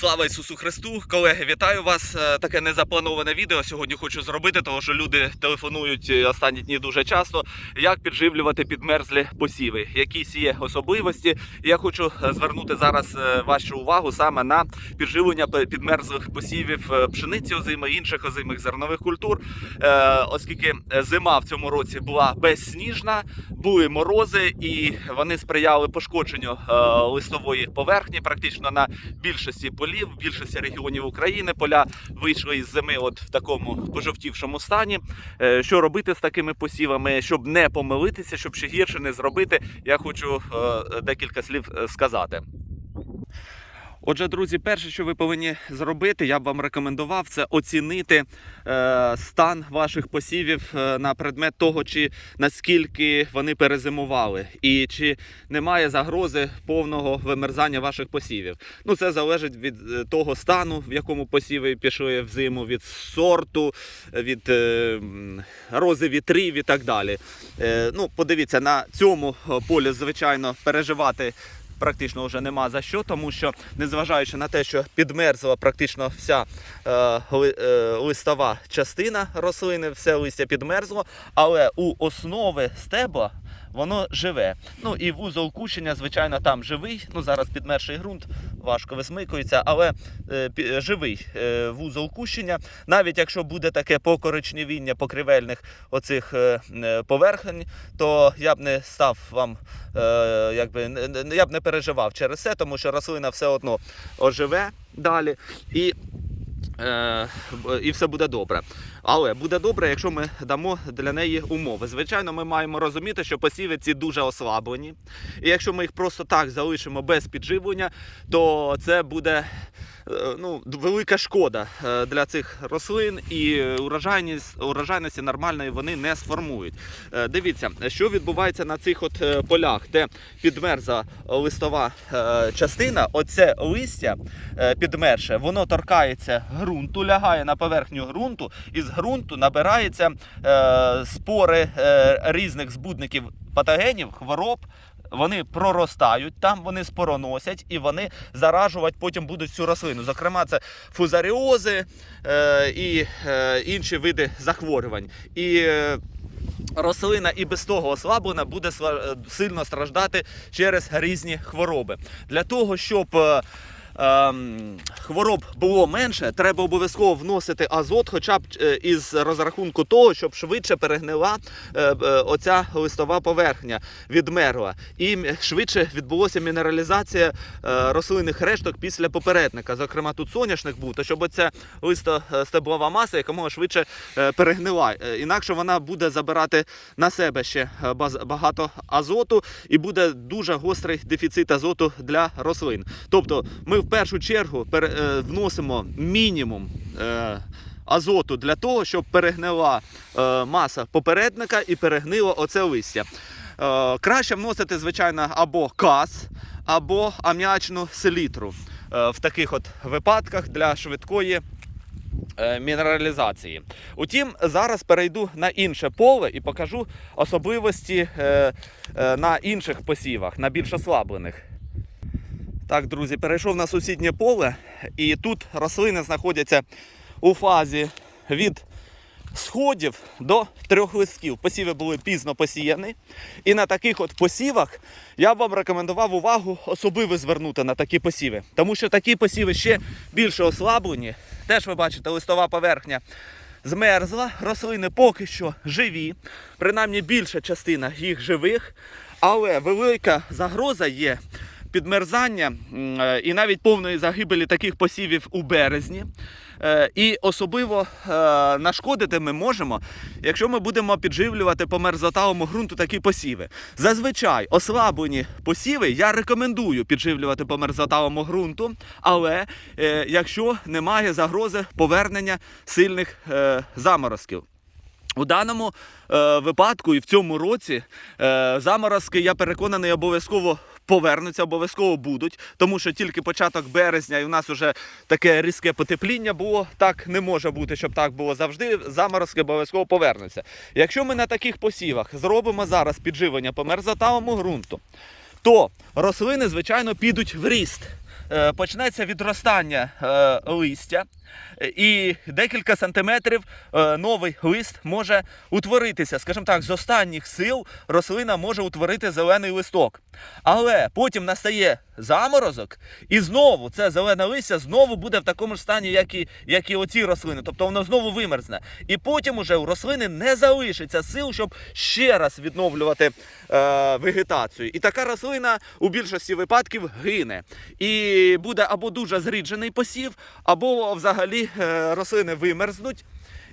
Слава Ісусу Христу! Колеги, вітаю вас! Е, Таке незаплановане відео сьогодні хочу зробити, тому що люди телефонують е, останні дні дуже часто. Як підживлювати підмерзлі посіви? Якісь є особливості. Я хочу е, звернути зараз вашу увагу саме на підживлення підмерзлих посівів пшениці озими, інших озимих зернових культур, оскільки зима в цьому році була безсніжна, були морози, і вони сприяли пошкодженню листової поверхні практично на більшості полів, в більшості регіонів України поля вийшли із зими от в такому пожовтівшому стані. Е, Що робити з такими посівами, щоб не помилитися, щоб ще гірше не зробити, я хочу е, декілька слів е, сказати. Отже, друзі, перше, що ви повинні зробити, я б вам рекомендував, це оцінити е, стан ваших посівів е, на предмет того, чи наскільки вони перезимували, і чи немає загрози повного вимерзання ваших посівів. Ну, це залежить від е, того стану, в якому посіви пішли в зиму, від сорту, від е, рози вітрів і так далі. Е, ну, подивіться, на цьому полі, звичайно, переживати. Практично вже нема за що, тому що незважаючи на те, що підмерзла практично вся е, е, листова частина рослини, все листя підмерзло, але у основи стебла воно живе. Ну і вузол кущення, звичайно, там живий. Ну зараз підмерший ґрунт важко висмикується, але е, живий е, вузол кущення. Навіть якщо буде таке покоричневіння покривельних оцих е, е, поверхень, то я б не став вам, е, якби я б не переживав через це, тому що рослина все одно оживе далі і. Е, і все буде добре. Але буде добре, якщо ми дамо для неї умови. Звичайно, ми маємо розуміти, що посіви ці дуже ослаблені. І якщо ми їх просто так залишимо без підживлення, то це буде ну, велика шкода е, для цих рослин, і урожайність, урожайності нормальної вони не сформують. Е, Дивіться, що відбувається на цих от е, полях, де підмерзла листова е, частина, оце листя е, підмерше, воно торкається ґрунту, лягає на поверхню ґрунту, і з ґрунту набираються е, спори е, різних збудників патогенів, хвороб. Вони проростають там, вони спороносять і вони заражувати потім будуть цю рослину. Зокрема, це фузаріози е, і е, інші види захворювань. І е, рослина і без того ослаблена буде е, сильно страждати через різні хвороби. Для того, щоб е, хвороб було менше, треба обов'язково вносити азот, хоча б е, із розрахунку того, щоб швидше перегнила е, е, оця листова поверхня, відмерла. І швидше відбулося мінералізація рослинних решток після попередника. Зокрема, тут соняшник був, то щоб оця листостеблова маса якомога швидше перегнила. Інакше вона буде забирати на себе ще багато азоту і буде дуже гострий дефіцит азоту для рослин. Тобто ми в першу чергу е, вносимо мінімум. е, Азоту для того, щоб перегнила е, маса попередника і перегнило оце листя. Краще вносити, звичайно, або кас, або аміачну селітру в таких от випадках для швидкої мінералізації. Утім, зараз перейду на інше поле і покажу особливості на інших посівах, на більш ослаблених. Так, друзі, перейшов на сусіднє поле, і тут рослини знаходяться у фазі від сходів до трьох листків. Посіви були пізно посіяні. І на таких от посівах я б вам рекомендував увагу особливо звернути на такі посіви. Тому що такі посіви ще більше ослаблені. Теж ви бачите, листова поверхня змерзла, рослини поки що живі, принаймні більша частина їх живих, але велика загроза є підмерзання е, і навіть повної загибелі таких посівів у березні. Е, І особливо е, нашкодити ми можемо, якщо ми будемо підживлювати по мерзоталому ґрунту такі посіви. Зазвичай ослаблені посіви я рекомендую підживлювати по мерзоталому ґрунту, але якщо немає загрози повернення сильних заморозків. У даному е, випадку і в цьому році е, заморозки, я переконаний, обов'язково повернуться, обов'язково будуть, тому що тільки початок березня і у нас вже таке різке потепління було. Так не може бути, щоб так було завжди. Заморозки обов'язково повернуться. Якщо ми на таких посівах зробимо зараз підживлення по мерзотавому ґрунту, то рослини, звичайно, підуть в ріст. Е, почнеться відростання е, листя, і декілька сантиметрів е, новий лист може утворитися. Скажімо так, з останніх сил рослина може утворити зелений листок. Але потім настає заморозок, і знову це зелене листя знову буде в такому ж стані, як і, як і оці рослини. Тобто воно знову вимерзне. І потім уже у рослини не залишиться сил, щоб ще раз відновлювати е, вегетацію. І така рослина у більшості випадків гине. І буде або дуже зріджений посів, або взагалі е, рослини вимерзнуть.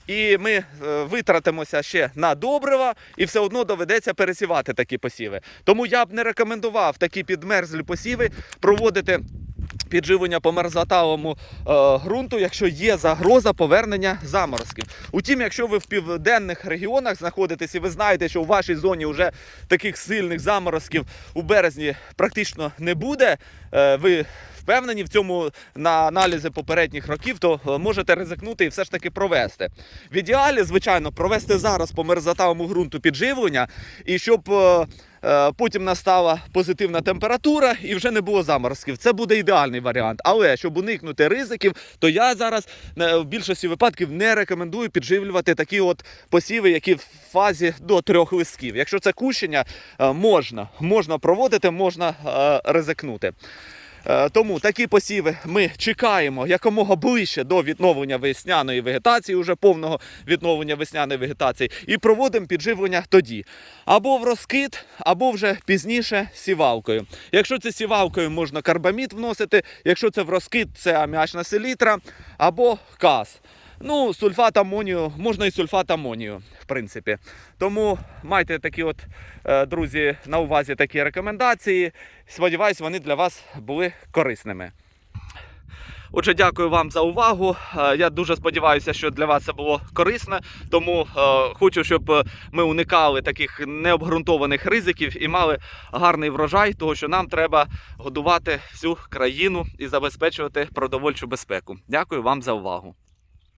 І ми е, витратимося ще на добрива, і все одно доведеться пересівати такі посіви. Тому я б не рекомендував такі підмерзлі посіви проводити. Підживлення по мерзлотавому е, ґрунту, якщо є загроза повернення заморозків. Утім, якщо ви в південних регіонах знаходитесь і ви знаєте, що у вашій зоні вже таких сильних заморозків у березні практично не буде, е, ви впевнені в цьому на аналізи попередніх років, то е, можете ризикнути і все ж таки провести. В ідеалі, звичайно, провести зараз по мерзлотавому ґрунту підживлення, і щоб е, потім настала позитивна температура і вже не було заморозків. Це буде ідеальний варіант. Але щоб уникнути ризиків, то я зараз е, в більшості випадків не рекомендую підживлювати такі от посіви, які в фазі до трьох листків. Якщо це кущення, е, можна, можна проводити, можна е, ризикнути. Е, Тому такі посіви ми чекаємо якомога ближче до відновлення весняної вегетації, уже повного відновлення весняної вегетації, і проводимо підживлення тоді. Або в розкид, або вже пізніше сівалкою. Якщо це сівалкою, можна карбамід вносити, якщо це в розкид, це аміачна селітра або каз. Ну, сульфат амонію, можна і сульфат амонію, в принципі. Тому майте такі от, е, друзі, на увазі такі рекомендації. Сподіваюсь, вони для вас були корисними. Отже, дякую вам за увагу. Е, Я дуже сподіваюся, що для вас це було корисно. Тому е, хочу, щоб ми уникали таких необґрунтованих ризиків і мали гарний врожай, того що нам треба годувати всю країну і забезпечувати продовольчу безпеку. Дякую вам за увагу.